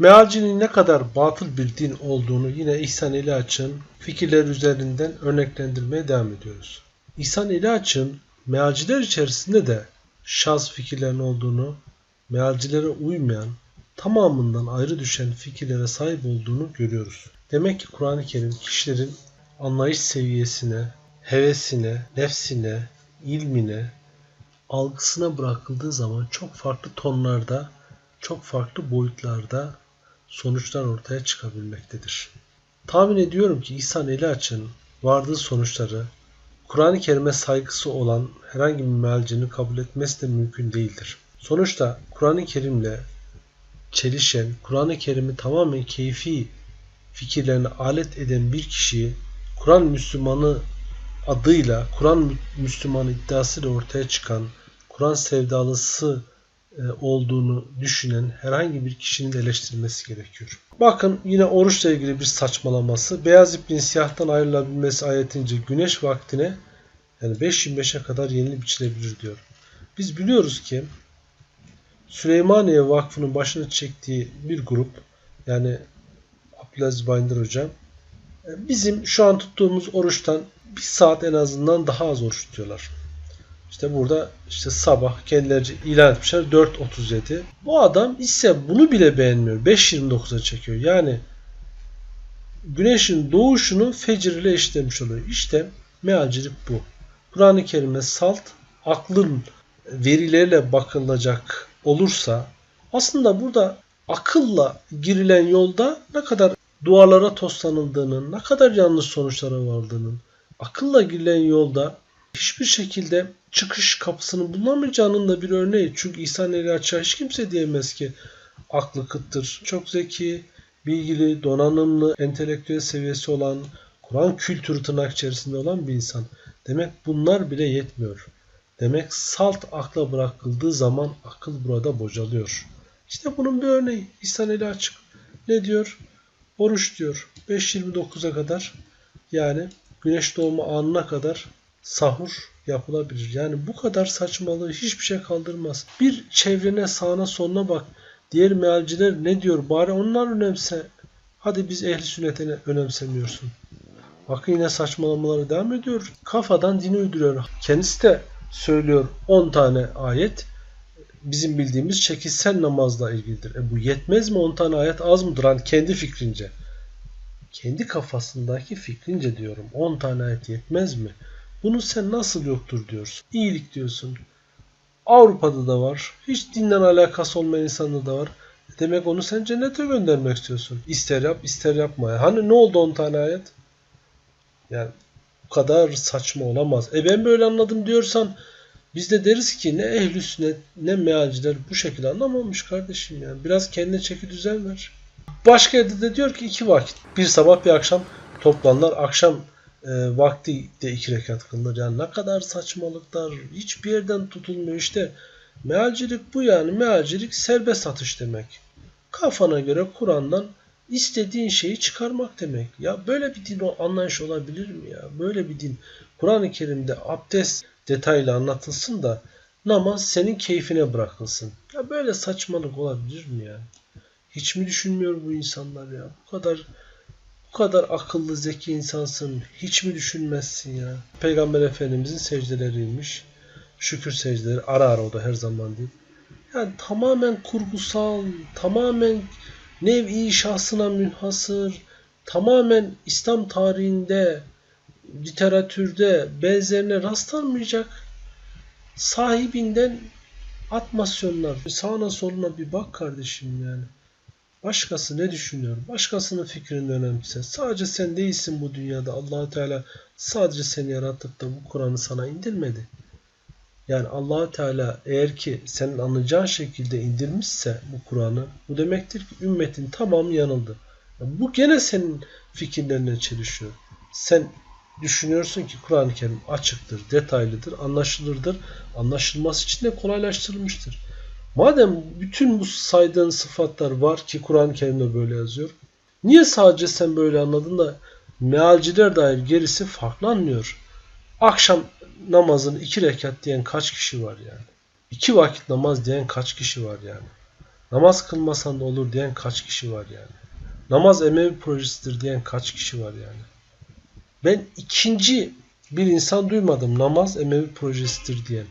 Mealcinin ne kadar batıl bir din olduğunu yine İhsan Eli Açık'ın fikirler üzerinden örneklendirmeye devam ediyoruz. İhsan Eli Açık'ın mealciler içerisinde de şaz fikirlerin olduğunu, mealcilere uymayan, tamamından ayrı düşen fikirlere sahip olduğunu görüyoruz. Demek ki Kur'an-ı Kerim kişilerin anlayış seviyesine, hevesine, nefsine, ilmine, algısına bırakıldığı zaman çok farklı tonlarda, çok farklı boyutlarda sonuçlar ortaya çıkabilmektedir. Tahmin ediyorum ki İhsan Eli Açık'ın vardığı sonuçları Kur'an-ı Kerim'e saygısı olan herhangi bir mealcinin kabul etmesi de mümkün değildir. Sonuçta Kur'an-ı Kerim'le çelişen, Kur'an-ı Kerim'i tamamen keyfi fikirlerine alet eden bir kişiyi Kur'an Müslümanı adıyla, Kur'an Müslümanı iddiasıyla ortaya çıkan, Kur'an sevdalısı olduğunu düşünen herhangi bir kişinin eleştirilmesi gerekiyor. Bakın yine oruçla ilgili bir saçmalaması. Beyaz ipliğin siyahtan ayrılabilmesi ayetince güneş vaktine yani 5.25'e kadar yenilip biçilebilir diyor. Biz biliyoruz ki Süleymaniye Vakfı'nın başını çektiği bir grup yani Abdülaziz Bayındır Hocam e, bizim şu an tuttuğumuz oruçtan bir saat en azından daha az oruç tutuyorlar. İşte burada işte sabah kendilerince ilan etmişler 4.37. Bu adam ise bunu bile beğenmiyor. 5.29'a çekiyor. Yani güneşin doğuşunu fecir ile eşitlemiş oluyor. İşte mealcilik bu. Kur'an-ı Kerim'e salt aklın verileriyle bakılacak olursa aslında burada akılla girilen yolda ne kadar duvarlara toslanıldığının, ne kadar yanlış sonuçlara vardığının, akılla girilen yolda hiçbir şekilde çıkış kapısını bulamayacağının da bir örneği. Çünkü İsa Neri açığa hiç kimse diyemez ki aklı kıttır. Çok zeki, bilgili, donanımlı, entelektüel seviyesi olan, Kur'an kültürü tırnak içerisinde olan bir insan. Demek bunlar bile yetmiyor. Demek salt akla bırakıldığı zaman akıl burada bocalıyor. İşte bunun bir örneği. İhsan eli açık. Ne diyor? Oruç diyor. 5.29'a kadar yani güneş doğumu anına kadar sahur yapılabilir. Yani bu kadar saçmalığı hiçbir şey kaldırmaz. Bir çevrene sağına soluna bak. Diğer mealciler ne diyor? Bari onlar önemse. Hadi biz ehli sünnetini önemsemiyorsun. Bakın yine saçmalamaları devam ediyor. Kafadan dini uyduruyor. Kendisi de söylüyor 10 tane ayet bizim bildiğimiz çekilsen namazla ilgilidir. E bu yetmez mi 10 tane ayet az mıdır? Hani kendi fikrince. Kendi kafasındaki fikrince diyorum. 10 tane ayet yetmez mi? Bunu sen nasıl yoktur diyorsun. İyilik diyorsun. Avrupa'da da var. Hiç dinle alakası olmayan insanda da var. Demek onu sen cennete göndermek istiyorsun. İster yap ister yapma. Hani ne oldu 10 tane ayet? Yani bu kadar saçma olamaz. E ben böyle anladım diyorsan biz de deriz ki ne ehl sünnet ne mealciler bu şekilde anlamamış kardeşim yani. Biraz kendine çeki düzen ver. Başka yerde de diyor ki iki vakit. Bir sabah bir akşam toplanlar. Akşam e, vakti de iki rekat kılınır. Yani ne kadar saçmalıklar. Hiçbir yerden tutulmuyor işte. Mealcilik bu yani. Mealcilik serbest atış demek. Kafana göre Kur'an'dan istediğin şeyi çıkarmak demek. Ya böyle bir din anlayış olabilir mi ya? Böyle bir din. Kur'an-ı Kerim'de abdest detaylı anlatılsın da namaz senin keyfine bırakılsın. Ya böyle saçmalık olabilir mi ya? Hiç mi düşünmüyor bu insanlar ya? Bu kadar bu kadar akıllı, zeki insansın. Hiç mi düşünmezsin ya? Peygamber Efendimizin secdeleriymiş. Şükür secdeleri. Ara ara o da her zaman değil. Yani tamamen kurgusal, tamamen nevi şahsına münhasır, tamamen İslam tarihinde, literatürde benzerine rastlanmayacak sahibinden atmasyonlar. Sağına soluna bir bak kardeşim yani. Başkası ne düşünüyor? Başkasının fikrini önemse. Sadece sen değilsin bu dünyada. allah Teala sadece seni yarattık da bu Kur'an'ı sana indirmedi. Yani allah Teala eğer ki senin anlayacağın şekilde indirmişse bu Kur'an'ı bu demektir ki ümmetin tamamı yanıldı. Bu gene senin fikirlerine çelişiyor. Sen düşünüyorsun ki Kur'an-ı Kerim açıktır, detaylıdır, anlaşılırdır. Anlaşılması için de kolaylaştırılmıştır. Madem bütün bu saydığın sıfatlar var ki Kur'an-ı Kerim'de böyle yazıyor. Niye sadece sen böyle anladın da mealciler dair gerisi farklı anlıyor? Akşam namazını iki rekat diyen kaç kişi var yani? İki vakit namaz diyen kaç kişi var yani? Namaz kılmasan da olur diyen kaç kişi var yani. Namaz Emevi projesidir diyen kaç kişi var yani. Ben ikinci bir insan duymadım namaz Emevi projesidir diyen.